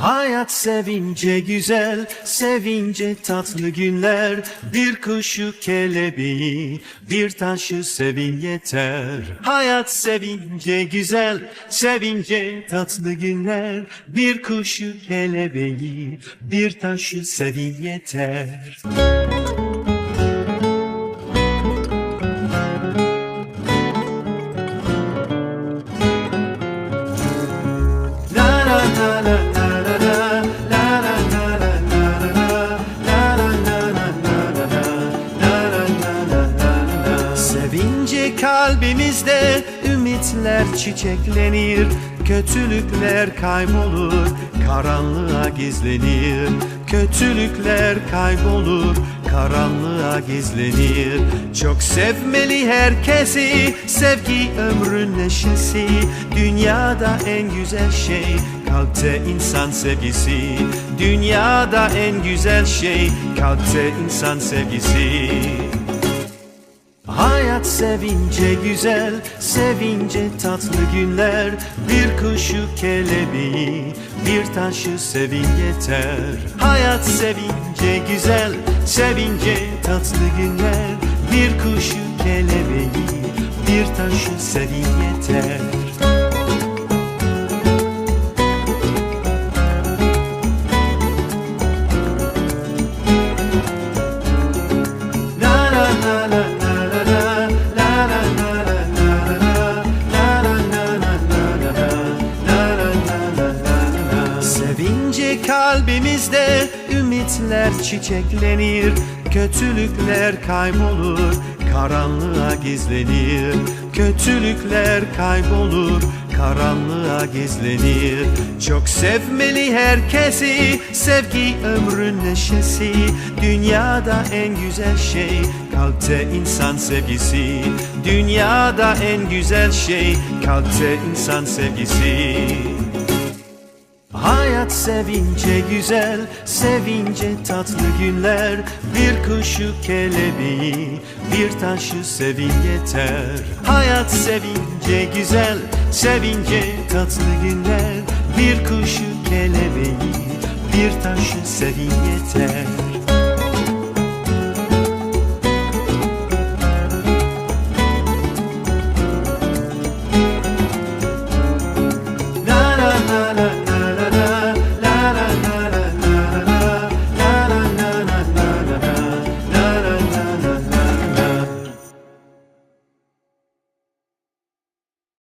Hayat sevince güzel, sevince tatlı günler. Bir kuşu kelebeği, bir taşı sevin yeter. Hayat sevince güzel, sevince tatlı günler. Bir kuşu kelebeği, bir taşı sevin yeter. La la la Kalbimizde ümitler çiçeklenir, kötülükler kaybolur, karanlığa gizlenir. Kötülükler kaybolur, karanlığa gizlenir. Çok sevmeli herkesi, sevgi ömrün neşesi. Dünyada en güzel şey, kalpte insan sevgisi. Dünyada en güzel şey, kalpte insan sevgisi. Sevince güzel, sevince tatlı günler. Bir kuşu kelebeği, bir taşı sevin yeter. Hayat sevince güzel, sevince tatlı günler. Bir kuşu kelebeği, bir taşı sevin yeter. La la la Sevince kalbimizde ümitler çiçeklenir, kötülükler kaybolur, karanlığa gizlenir. Kötülükler kaybolur, karanlığa gizlenir. Çok sevmeli herkesi, sevgi ömrün neşesi. Dünyada en güzel şey, kalpte insan sevgisi. Dünyada en güzel şey, kalpte insan sevgisi. Hayat sevince güzel, sevince tatlı günler. Bir kuşu kelebeği, bir taşı sevin yeter. Hayat sevince güzel, sevince tatlı günler. Bir kuşu kelebeği, bir taşı sevin yeter.